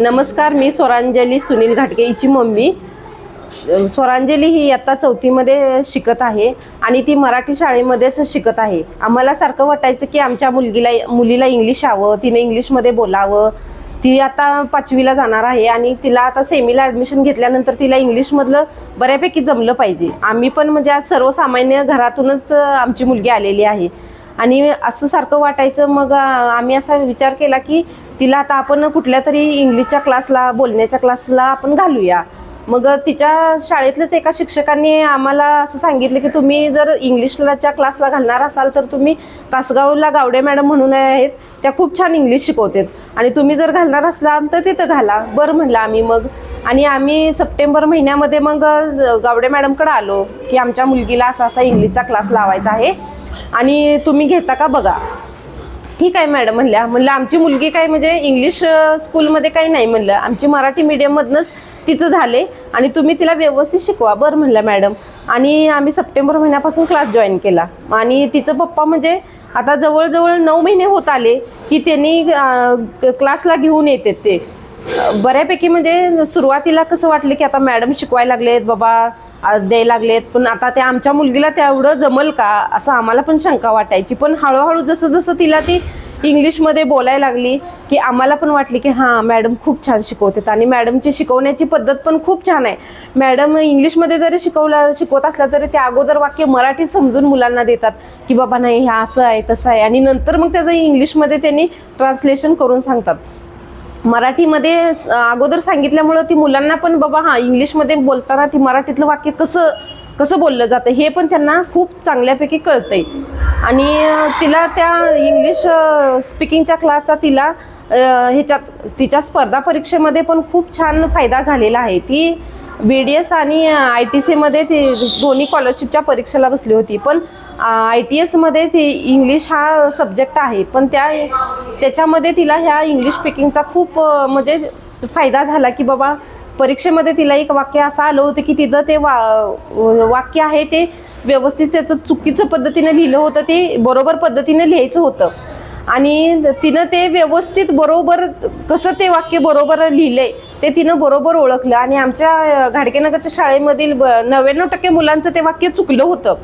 नमस्कार मी स्वरांजली सुनील घाटगे हिची मम्मी. स्वरांजली ही आत्ता चौथीमध्ये शिकत आहे आणि ती मराठी शाळेमध्येच शिकत आहे. आम्हाला सारखं वाटायचं की आमच्या मुलगीला मुलीला इंग्लिश यावं तिने इंग्लिशमध्ये बोलावं. ती आता पाचवीला जाणार आहे आणि तिला आता सेमीला ॲडमिशन घेतल्यानंतर तिला इंग्लिशमधलं बऱ्यापैकी जमलं पाहिजे. आम्ही पण म्हणजे आज सर्वसामान्य घरातूनच आमची मुलगी आलेली आहे. आणि असं सारखं वाटायचं मग आम्ही असा विचार केला की तिला आता आपण कुठल्या तरी इंग्लिशच्या क्लासला बोलण्याच्या क्लासला आपण घालूया. मग तिच्या शाळेतल्याच एका शिक्षकांनी आम्हाला असं सांगितलं की तुम्ही जर इंग्लिशलाच्या क्लासला घालणार असाल तर तुम्ही तासगावला गावडे मॅडम म्हणून आहेत त्या खूप छान इंग्लिश शिकवतात. आणि तुम्ही जर घालणार असाल तर तिथं घाला. बरं म्हणलं आम्ही मग. आणि आम्ही सप्टेंबर महिन्यामध्ये मग गावडे मॅडमकडे आलो की आमच्या मुलगीला असा असा इंग्लिशचा क्लास लावायचा आहे. आणि तुम्ही घेता का बघा? ठीक आहे मॅडम म्हणल्या. म्हणलं आमची मुलगी काय म्हणजे इंग्लिश स्कूलमध्ये काही नाही म्हणलं आमची मराठी मीडियममधनंच तिचं झाले आणि तुम्ही तिला व्यवस्थित शिकवा बरं म्हणलं मॅडम. आणि आम्ही सप्टेंबर महिन्यापासून क्लास जॉईन केला. आणि तिचं पप्पा म्हणजे आता जवळजवळ नऊ महिने होत आले की त्यांनी क्लासला घेऊन येतात ते. बऱ्यापैकी म्हणजे सुरुवातीला कसं वाटलं की आता मॅडम शिकवायला लागलेत बाबा द्यायला लागलेत. पण आता त्या आमच्या मुलगीला तेवढं जमल का असं आम्हाला पण शंका वाटायची. पण हळूहळू जसं जसं तिला ती इंग्लिशमध्ये बोलायला लागली की आम्हाला पण वाटली की हां मॅडम खूप छान शिकवतात. आणि मॅडमची शिकवण्याची पद्धत पण खूप छान आहे. मॅडम इंग्लिशमध्ये जरी शिकवलं शिकवत असल्या तरी त्या अगोदर वाक्य मराठी समजून मुलांना देतात की बाबा नाही हे असं आहे तसं आहे. आणि नंतर मग त्याचं इंग्लिशमध्ये त्यांनी ट्रान्सलेशन करून सांगतात. मराठीमध्ये अगोदर सांगितल्यामुळं ती मुलांना पण बाबा हां इंग्लिशमध्ये बोलताना ती मराठीतलं वाक्य कसं कसं बोललं जातं हे पण त्यांना खूप चांगल्यापैकी कळतंय. आणि तिला त्या इंग्लिश स्पीकिंगच्या क्लासचा तिला ह्याच्यात तिच्या स्पर्धा परीक्षेमध्ये पण खूप छान फायदा झालेला आहे. ती बी डी एस आणि आय टी सीमध्ये ती दोन्ही स्कॉलरशिपच्या परीक्षेला बसली होती. पण आय टी एसमध्ये ती इंग्लिश हा सब्जेक्ट आहे. पण त्या त्याच्यामध्ये तिला ह्या इंग्लिश स्पीकिंगचा खूप म्हणजे फायदा झाला की बाबा परीक्षेमध्ये तिला एक वाक्य असं आलं होतं की तिथं ते वा वाक्य आहे ते व्यवस्थित त्याचं चुकीचं पद्धतीनं लिहिलं होतं ते बरोबर पद्धतीनं लिहायचं होतं. आणि तिनं ते व्यवस्थित बरोबर कसं ते वाक्य बरोबर लिहिलंय ते तिनं बरोबर ओळखलं. आणि आमच्या घाडकेनगरच्या शाळेमधील ब- नव्याण्णव टक्के मुलांचं ते वाक्य चुकलं होतं.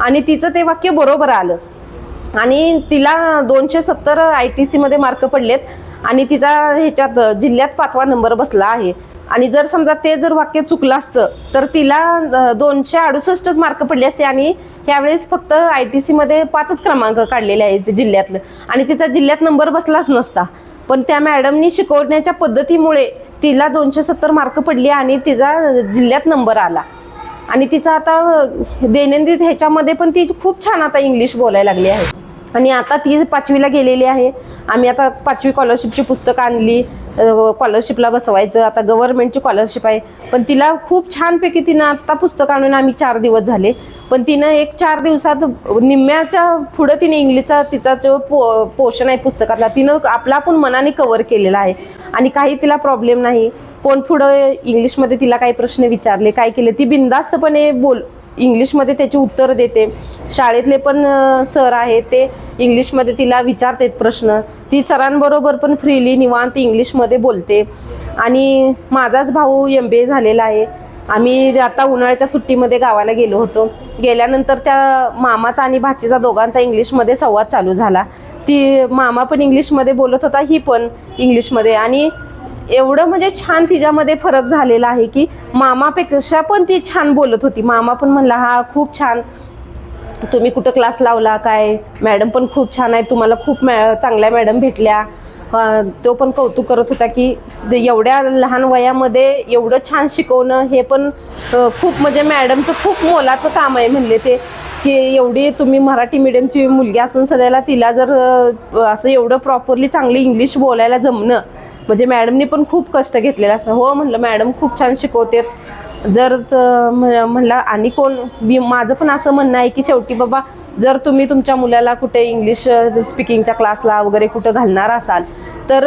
आणि तिचं ते वाक्य बरोबर आलं. आणि तिला दोनशे सत्तर आय टी सीमध्ये मार्क पडलेत आणि तिचा ह्याच्यात जिल्ह्यात पाचवा नंबर बसला आहे. आणि जर समजा ते जर वाक्य चुकलं असतं तर तिला दोनशे अडुसष्टच मार्क पडले असते आणि ह्यावेळेस फक्त आय टी सीमध्ये पाचच क्रमांक काढलेले आहेत जिल्ह्यातलं. आणि तिचा जिल्ह्यात नंबर बसलाच नसता. पण त्या मॅडमनी शिकवण्याच्या पद्धतीमुळे तिला दोनशे सत्तर मार्क पडले आणि तिचा जिल्ह्यात नंबर आला. आणि तिचं आता दैनंदिन ह्याच्यामध्ये पण ती खूप छान आता इंग्लिश बोलायला लागली आहे. आणि आता ती पाचवीला गेलेली आहे. आम्ही आता पाचवी स्कॉलरशिपची पुस्तकं आणली. स्कॉलरशिपला बसवायचं. आता गव्हर्नमेंटची स्कॉलरशिप आहे. पण तिला खूप छानपैकी तिनं आत्ता पुस्तकं आणून आम्ही चार दिवस झाले. पण तिनं एक चार दिवसात निम्म्याच्या पुढं तिने इंग्लिशचा तिचा जो पो पोषण आहे पुस्तकातला तिनं आपला आपण मनाने कवर केलेला आहे. आणि काही तिला प्रॉब्लेम नाही. कोण पुढं इंग्लिशमध्ये तिला काही प्रश्न विचारले काय केले ती बिनधास्तपणे बोल. इंग्लिशमध्ये त्याची उत्तर देते. शाळेतले पण सर आहेत ते इंग्लिशमध्ये तिला विचारतात प्रश्न. ती सरांबरोबर पण फ्रीली निवांत इंग्लिशमध्ये बोलते. आणि माझाच भाऊ एम बी ए झालेला आहे. आम्ही आता उन्हाळ्याच्या सुट्टीमध्ये गावाला गेलो होतो. गेल्यानंतर त्या मामाचा आणि भाचीचा दोघांचा इंग्लिशमध्ये संवाद चालू झाला. ती मामा पण इंग्लिशमध्ये बोलत होता ही पण इंग्लिशमध्ये. आणि एवढं म्हणजे छान तिच्यामध्ये फरक झालेला आहे की मामापेक्षा पण ती छान बोलत होती. मामा पण म्हणला हा खूप छान. तुम्ही कुठं क्लास लावला? काय? मॅडम पण खूप छान आहे तुम्हाला खूप मॅ चांगल्या मॅडम भेटल्या. तो पण कौतुक करत होता की एवढ्या लहान वयामध्ये एवढं छान शिकवणं हे पण खूप म्हणजे मॅडमचं खूप मोलाचं काम आहे म्हणले ते. की एवढी तुम्ही मराठी मिडियमची मुलगी असून सध्याला तिला जर असं एवढं प्रॉपरली चांगली इंग्लिश बोलायला जमणं म्हणजे मॅडमनी पण खूप कष्ट घेतलेलं असं. हो म्हणलं मॅडम खूप छान शिकवते जर त- म्ह- म्हणलं आणि कोण माझं पण असं म्हणणं आहे की शेवटी बाबा जर तुम्ही तुमच्या मुलाला कुठे इंग्लिश स्पीकिंगच्या क्लासला वगैरे कुठं घालणार असाल तर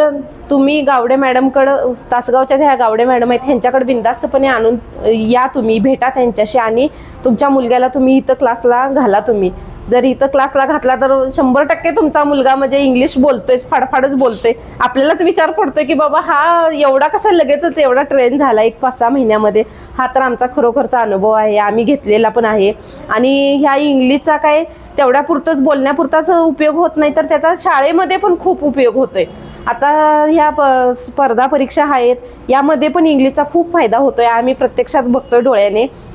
तुम्ही गावडे मॅडमकडं तासगावच्या ह्या गावडे मॅडम आहेत ह्यांच्याकडे बिंदास्तपणे आणून या तुम्ही भेटा त्यांच्याशी आणि तुमच्या मुलग्याला तुम्ही इथं क्लासला घाला तुम्ही. जर इथं क्लासला घातला तर शंभर टक्के तुमचा मुलगा म्हणजे इंग्लिश बोलतोय फाडफाडच बोलतोय. आपल्यालाच विचार पडतोय की बाबा हा एवढा कसा लगेचच एवढा ट्रेन झाला एक पाच सहा महिन्यामध्ये. हा तर आमचा खरोखरचा अनुभव आहे आम्ही घेतलेला पण आहे. आणि ह्या इंग्लिशचा काय तेवढ्यापुरतंच बोलण्यापुरताच उपयोग होत नाही तर त्याचा शाळेमध्ये पण खूप उपयोग होतोय. आता ह्या प- स्पर्धा परीक्षा आहेत यामध्ये पण इंग्लिशचा खूप फायदा होतोय. आम्ही प्रत्यक्षात बघतोय डोळ्याने.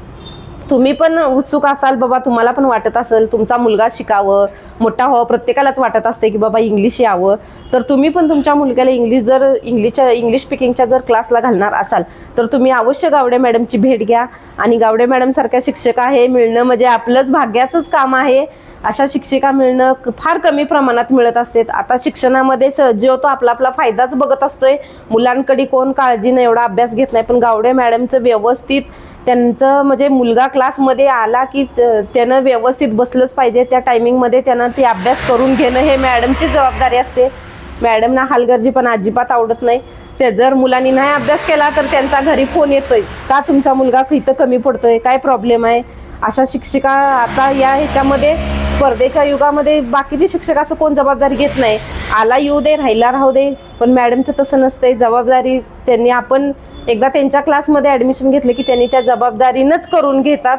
तुम्ही पण उत्सुक असाल बाबा तुम्हाला पण वाटत असेल तुमचा मुलगा शिकावं मोठा व्हावं प्रत्येकालाच वाटत असते की बाबा इंग्लिश यावं. तर तुम्ही पण तुमच्या मुलग्याला इंग्लिश जर इंग्लिशच्या इंग्लिश स्पीकिंगच्या जर क्लासला घालणार असाल तर तुम्ही अवश्य गावडे मॅडमची भेट घ्या. आणि गावडे मॅडमसारख्या शिक्षक हे मिळणं म्हणजे आपलंच भाग्याचंच काम आहे. अशा शिक्षिका मिळणं फार कमी प्रमाणात मिळत असते. आता शिक्षणामध्ये स जो तो आपला आपला फायदाच बघत असतोय. मुलांकडे कोण काळजीनं एवढा अभ्यास घेत नाही. पण गावडे मॅडमचं व्यवस्थित त्यांचं म्हणजे मुलगा क्लासमध्ये आला की त- त्यानं व्यवस्थित बसलंच पाहिजे. त्या टायमिंगमध्ये त्यानं ते अभ्यास करून घेणं हे मॅडमची जबाबदारी असते. मॅडमना हलगर्जी पण अजिबात आवडत नाही. ते जर मुलांनी नाही अभ्यास केला तर त्यांचा घरी फोन येतोय. का तुमचा मुलगा इथं कमी पडतोय? काय प्रॉब्लेम आहे? अशा शिक्षिका आता या ह्याच्यामध्ये स्पर्धेच्या युगामध्ये बाकीचे शिक्षक असं कोण जबाबदारी घेत नाही. आला येऊ दे राहिला राहू दे. पण मॅडमचं तसं नसतंय. जबाबदारी त्यांनी आपण एकदा त्यांच्या क्लासमध्ये ॲडमिशन घेतलं की त्यांनी त्या जबाबदारीनंच करून घेतात.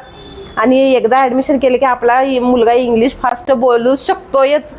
आणि एकदा ॲडमिशन केलं की आपला मुलगा इंग्लिश फास्ट बोलू शकतोयच.